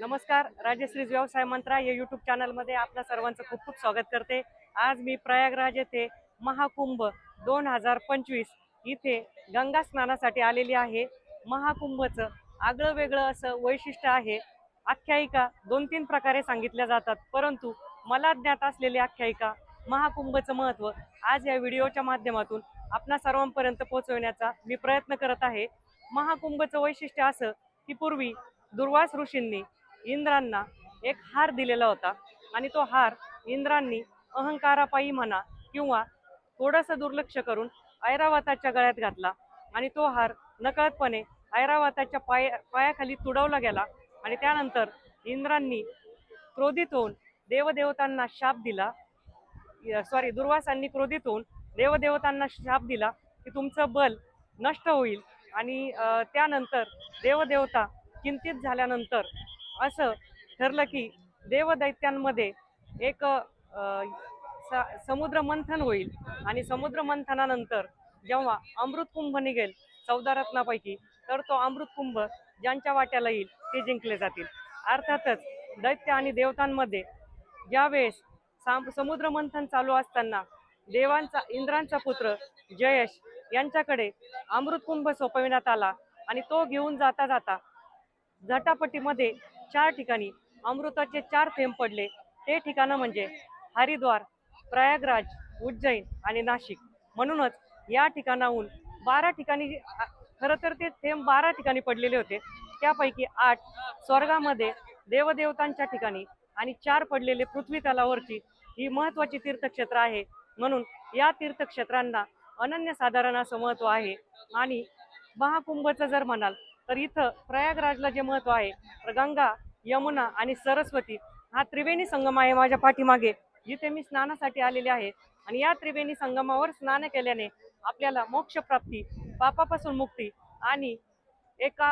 नमस्कार राजश्री व्यवसाय मंत्रा या युट्यूब चॅनलमध्ये आपल्या सर्वांचं खूप खूप स्वागत करते. आज मी प्रयागराज येथे महाकुंभ दोन हजार पंचवीस इथे गंगा स्नानासाठी आलेली आहे. महाकुंभचं आगळं वेगळं असं वैशिष्ट्य आहे. आख्यायिका दोन तीन प्रकारे सांगितल्या जातात परंतु मला ज्ञात असलेली आख्यायिका महाकुंभचं महत्त्व आज या व्हिडिओच्या माध्यमातून आपणा सर्वांपर्यंत पोहोचवण्याचा मी प्रयत्न करत आहे. महाकुंभचं वैशिष्ट्य असं की पूर्वी दुर्वास ऋषींनी इंद्रांना एक हार दिलेला होता आणि तो हार इंद्रांनी अहंकारापायी म्हणा किंवा थोडंसं दुर्लक्ष करून ऐरावताच्या गळ्यात घातला आणि तो हार नकळतपणे ऐरावताच्या पाय पायाखाली तुडवला गेला आणि त्यानंतर इंद्रांनी क्रोधित होऊन देवदेवतांना शाप दिला. सॉरी दुर्वासांनी क्रोधित होऊन देवदेवतांना शाप दिला की तुमचं बल नष्ट होईल. आणि त्यानंतर देवदेवता चिंतित झाल्यानंतर असं ठरलं की देवदैत्यांमध्ये एक स- समुद्र मंथन होईल. आणि समुद्र मंथनानंतर जेव्हा अमृत कुंभ निघेल चौदा रत्नापैकी तर तो अमृत कुंभ ज्यांच्या वाट्याला येईल ते जिंकले जातील. अर्थातच दैत्य आणि देवतांमध्ये ज्यावेळेस साम समुद्र मंथन चालू असताना देवांचा इंद्रांचा पुत्र जयश यांच्याकडे अमृतकुंभ सोपविण्यात आला आणि तो घेऊन जाता जाता झटापटीमध्ये चार ठिकाणी अमृताचे चार थेंब पडले. ते ठिकाणं म्हणजे हरिद्वार प्रयागराज उज्जैन आणि नाशिक. म्हणूनच या ठिकाणाहून बारा ठिकाणी खरं तर ते थेंब बारा ठिकाणी पडलेले होते. त्यापैकी आठ स्वर्गामध्ये देवदेवतांच्या ठिकाणी आणि चार पडलेले पृथ्वी तलावरची ही महत्वाची तीर्थक्षेत्र आहे. म्हणून या तीर्थक्षेत्रांना अनन्यसाधारण असं महत्त्व आहे. आणि महाकुंभचं जर म्हणाल तर इथं प्रयागराजला जे महत्त्व आहे तर गंगा यमुना आणि सरस्वती हा त्रिवेणी संगम आहे माझ्या पाठीमागे. जिथे मी स्नानासाठी आलेले आहे आणि या त्रिवेणी संगमावर स्नान केल्याने आपल्याला मोक्षप्राप्ती पापापासून मुक्ती आणि एका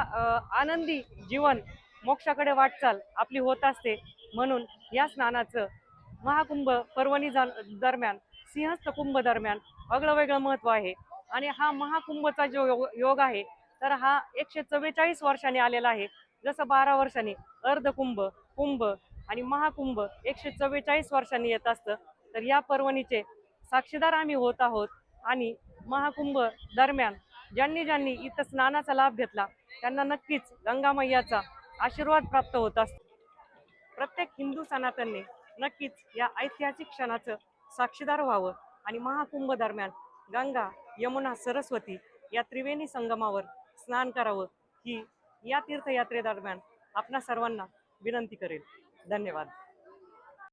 आनंदी जीवन मोक्षाकडे वाटचाल आपली होत असते. म्हणून या स्नानाचं महाकुंभ पर्वणी जा दरम्यान सिंहस्थ कुंभ दरम्यान वेगळं वेगळं महत्त्व आहे. आणि हा महाकुंभचा जो योग योग आहे तर हा एकशे चव्वेचाळीस वर्षांनी आलेला आहे. जसं बारा वर्षांनी अर्धकुंभ कुंभ आणि महाकुंभ एकशे चव्वेचाळीस वर्षांनी येत असतं तर या पर्वणीचे साक्षीदार आम्ही होत आहोत आणि महाकुंभ दरम्यान ज्यांनी ज्यांनी इथं स्नानाचा लाभ घेतला त्यांना नक्कीच गंगा मैयाचा आशीर्वाद प्राप्त होत असतो. प्रत्येक हिंदू सनातनने नक्कीच या ऐतिहासिक क्षणाचं साक्षीदार व्हावं आणि महाकुंभ दरम्यान गंगा यमुना सरस्वती या त्रिवेणी संगमावर स्नान करावं ही या तीर्थयात्रेदरम्यान आपणा सर्वांना विनंती करेल. धन्यवाद.